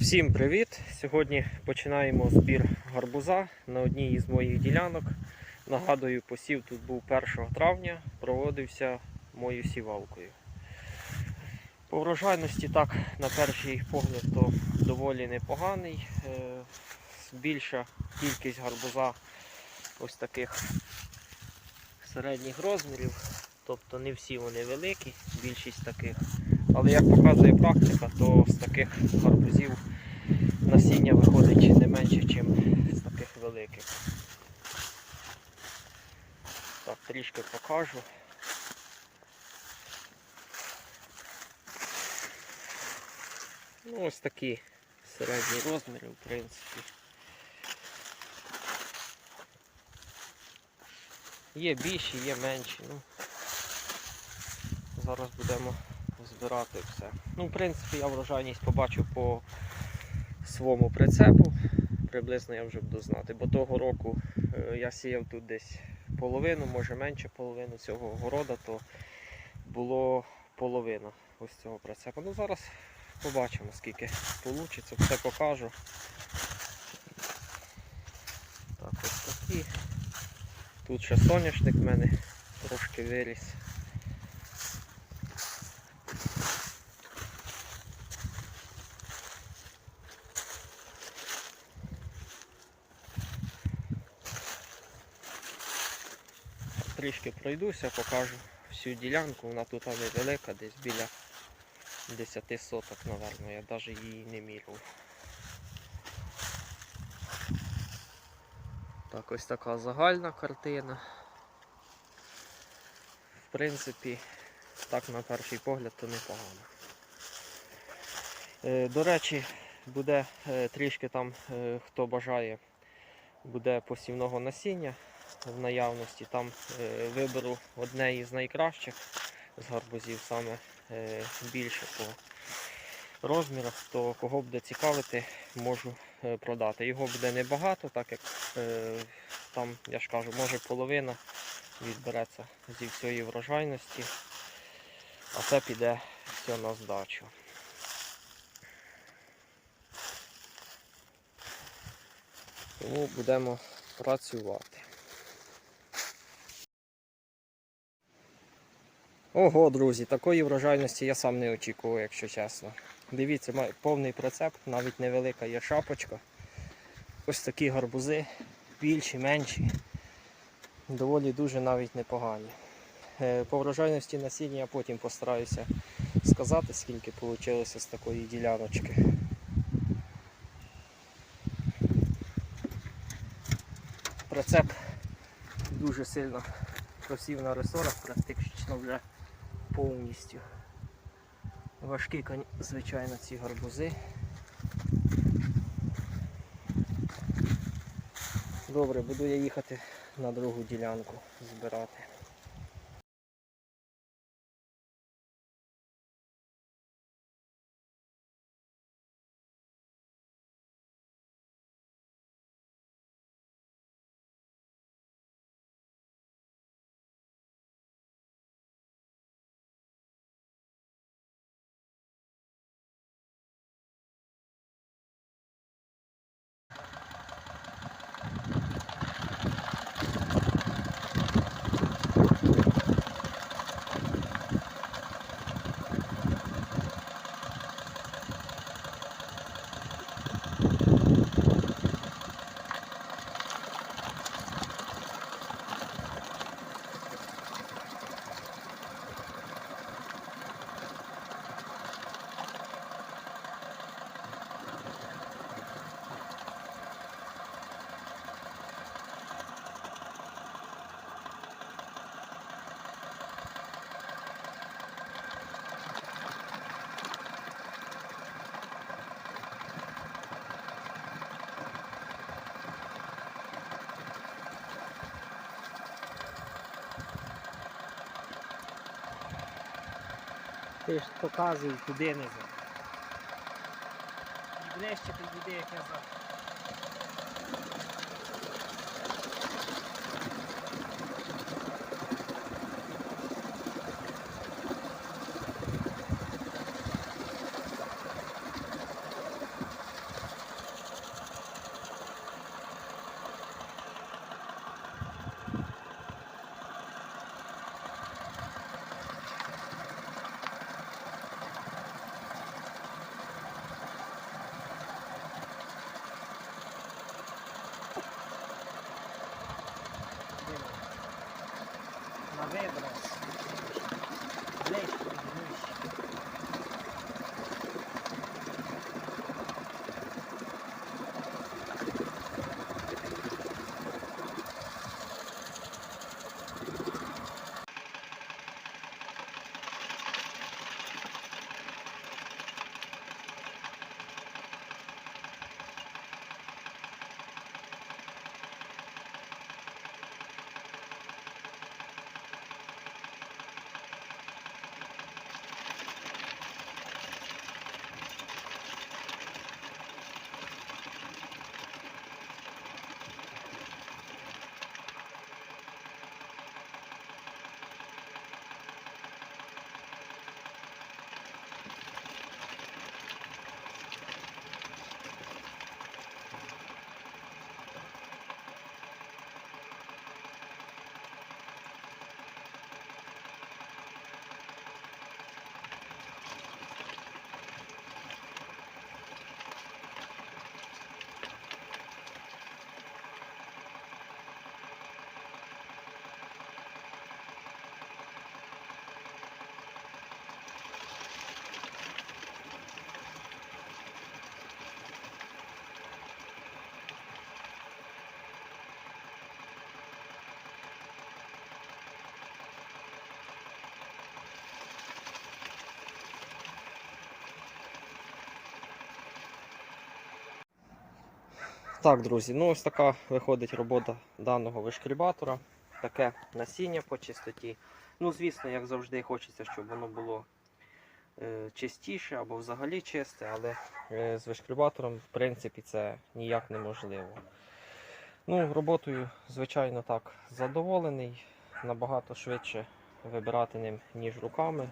Всім привіт! Сьогодні починаємо збір гарбуза на одній із моїх ділянок. Нагадую, посів тут був 1 травня, проводився мою сівалкою. По врожайності так, на перший погляд, то доволі непоганий. Е, Більша кількість гарбуза ось таких середніх розмірів. Тобто не всі вони великі, більшість таких. Але як показує практика, то з таких гарбузів насіння виходить не менше, ніж з таких великих. Так, трішки покажу. Ну, ось такі середні розміри, в принципі. Є більші, є менші. Ну, зараз будемо збирати все. Ну, в принципі, я врожайність побачив по своєму прицепу. Приблизно я вже буду знати, бо того року е, я сіяв тут десь половину, може менше половину цього города, то було половина ось цього прицепу. Ну зараз побачимо, скільки вийде, все покажу. Так, ось такі. Тут ще соняшник в мене трошки виріс. Трішки пройдуся, покажу всю ділянку. Вона тут невелика, десь біля 10 соток, напевно. Я навіть її не міряв. Так, ось така загальна картина. В принципі, так на перший погляд то непогано. Е, До речі, буде е, трішки там, е, хто бажає, буде посівного насіння в наявності. Там е, виберу одне із найкращих з гарбузів, саме е, більше по розмірах, то кого буде цікавити, можу е, продати. Його буде небагато, так як е, там, я ж кажу, може половина відбереться зі всієї врожайності, а це піде все на здачу. Тому будемо працювати. Ого, друзі, такої врожайності я сам не очікував, якщо чесно. Дивіться, повний прицеп, навіть невелика є шапочка. Ось такі гарбузи, більші, менші. Доволі дуже навіть непогані. Е, По врожайності насіння я потім постараюся сказати, скільки вийшло з такої діляночки. Прицеп дуже сильно просів на ресорах, практично вже повністю. Важкі, звичайно, ці гарбузи. Добре, буду я їхати на другу ділянку збирати. Ти ж показуй, куди не за. Ближче підійде, як я Vedra. Так, друзі, ну ось така виходить робота даного вишкрібатора. Таке насіння по чистоті. Ну, звісно, як завжди, хочеться, щоб воно було е, чистіше або взагалі чисте, але е, з вишкрібатором, в принципі, це ніяк неможливо. Ну, роботою, звичайно, так, задоволений. Набагато швидше вибирати ним, ніж руками.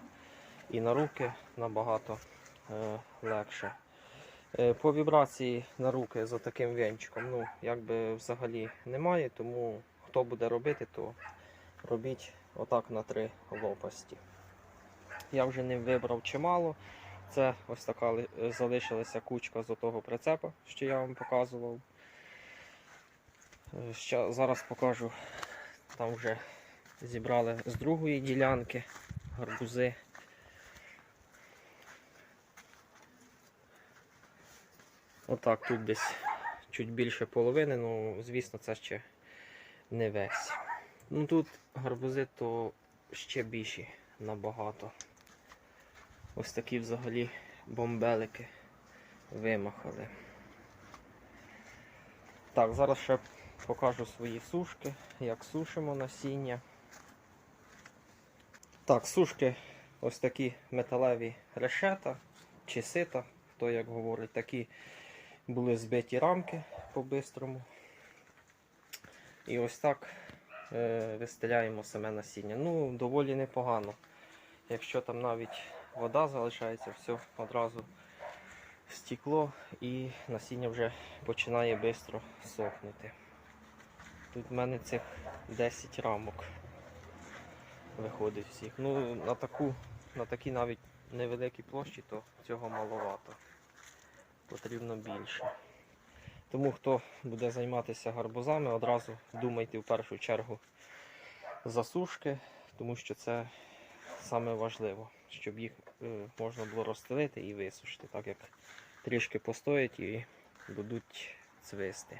І на руки набагато е, легше. Е, По вібрації на руки за таким венчиком, ну, якби взагалі немає, тому хто буде робити, то робіть отак на три лопасті. Я вже ним вибрав чимало. Це ось така е, залишилася кучка з того прицепа, що я вам показував. Е, Ща, зараз покажу, там вже зібрали з другої ділянки гарбузи. Отак, тут десь чуть більше половини, ну, звісно, це ще не весь. Ну тут гарбузи то ще більші набагато. Ось такі взагалі бомбелики вимахали. Так, зараз ще покажу свої сушки, як сушимо насіння. Так, сушки ось такі металеві решета чи сита, хто як говорить, такі були збиті рамки по-бистрому. І ось так е, вистеляємо саме насіння. Ну, доволі непогано. Якщо там навіть вода залишається, все одразу стекло і насіння вже починає швидко сохнути. Тут в мене цих 10 рамок виходить всіх. Ну, на таку, на такі навіть невеликі площі, то цього маловато. Потрібно більше. Тому хто буде займатися гарбузами, одразу думайте в першу чергу засушки, тому що це саме важливо, щоб їх е, можна було розстелити і висушити, так як трішки постоять і будуть цвисти.